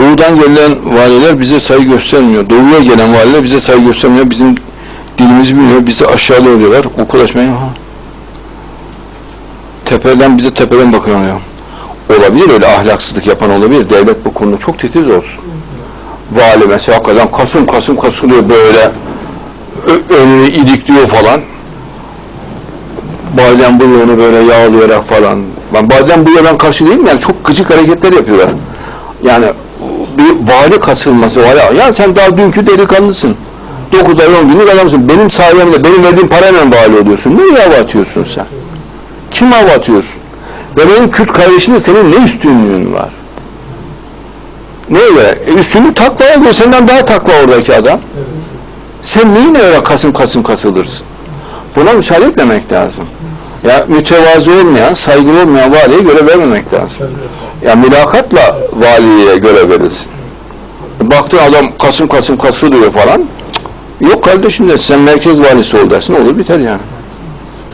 Doğudan gelen valiler bize saygı göstermiyor. Doğuya gelen valiler bize saygı göstermiyor. Bizim dilimizi bilmiyor. Bizi aşağılıyor diyorlar. Okul açmaya. Ha. Tepeden bize tepeden bakıyor ya. Olabilir öyle ahlaksızlık yapan olabilir. Devlet bu konuda çok titiz olsun. Vali mesela hakikaten kasım kasım kasılıyor böyle önünü ilikliyor falan. Badem bıyığını böyle yağlayarak falan. Ben badem bıyığa ben karşı değilim yani çok gıcık hareketler yapıyorlar. Yani bir vali kasılması vali. Ya sen daha dünkü delikanlısın. 9 ay 10 günlük adamsın. Benim sayemde, benim verdiğim parayla vali oluyorsun. Nereye hava atıyorsun sen? Kim hava atıyorsun? Ve benim Kürt kardeşimle senin ne üstünlüğün var? Neye? E üstünlük takvaya göre senden daha takva oradaki adam. Sen neyine öyle kasım kasım kasılırsın? Buna müsaade etmemek lazım. Ya mütevazı olmayan, saygılı olmayan valiye göre vermemek lazım. Ya mülakatla valiye göre verilsin. Baktın adam kasım kasım kasılıyor falan. Cık, Yok kardeşim de sen merkez valisi ol dersin olur biter yani.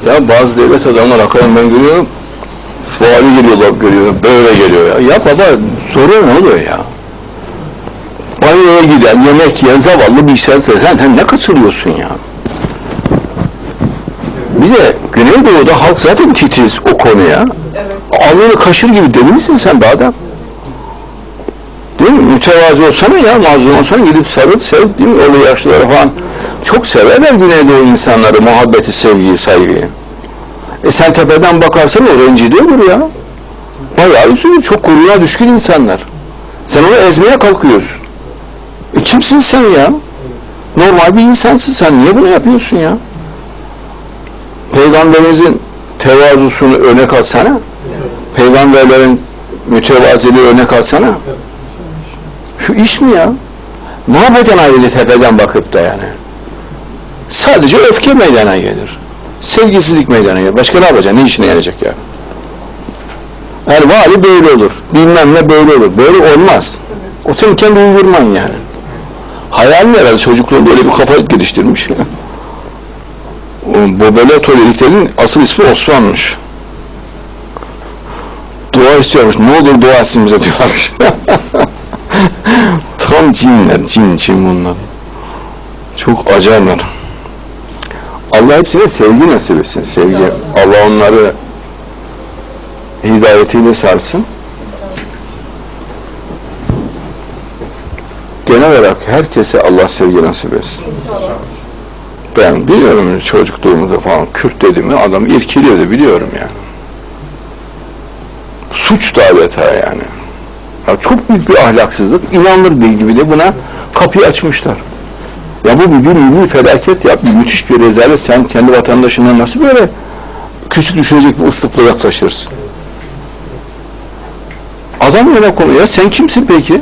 Ya bazı devlet adamlar hakikaten ben görüyorum. Vali geliyorlar görüyorum böyle geliyor ya. Ya baba soru ne oluyor ya? Banyoya giden, yemek yiyen zavallı bir sen sen, ne kasılıyorsun ya? Bir de Güneydoğu'da halk zaten titiz o konuya. Alnını kaşır gibi deli misin sen be adam? Değil mi? Mütevazı olsana ya, mazlum olsana gidip sarıl, sev değil mi? Öyle yaşlıları falan. Çok severler Güneydoğu insanları, muhabbeti, sevgiyi, saygıyı. E sen tepeden bakarsan o rencidiyordur ya. Bayağı üzülür, çok gurura düşkün insanlar. Sen onu ezmeye kalkıyorsun. E kimsin sen ya? Normal bir insansın sen. Niye bunu yapıyorsun ya? Peygamberimizin tevazusunu örnek alsana. Peygamberlerin mütevaziliği örnek alsana. Şu iş mi ya? Ne yapacaksın ayrıca tepeden bakıp da yani? Sadece öfke meydana gelir. Sevgisizlik meydana gelir. Başka ne yapacaksın? Ne işine yarayacak yani? Yani vali böyle olur. Bilmem ne böyle olur. Böyle olmaz. O senin kendi uydurman yani. Hayal mi herhalde çocukluğunda öyle bir kafa geliştirmiş. Bu böyle dediklerinin asıl ismi Osman'mış. İstiyormuş. Ne olur dua etsin bize diyormuş. Tam cinler, cin, cin bunlar. Çok acayipler. Allah hepsine sevgi nasip etsin, sevgi. Allah onları hidayetiyle sarsın. Genel olarak herkese Allah sevgi nasip etsin. Ben biliyorum çocukluğumuzda falan Kürt dediğimi adam irkiliyordu biliyorum yani. Suç da adeta yani. Ya çok büyük bir ahlaksızlık. İnanılır değil gibi de buna kapıyı açmışlar. Ya bu bir, bir milli felaket ya, bir müthiş bir rezalet. Sen kendi vatandaşına nasıl böyle küçük düşürecek bir uslupla yaklaşırsın? Adam öyle konuyor. Ya sen kimsin peki?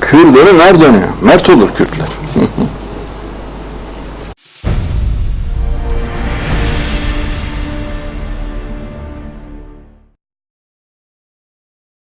Kürt dönüyor, mer dönüyor. Mert olur Kürtler.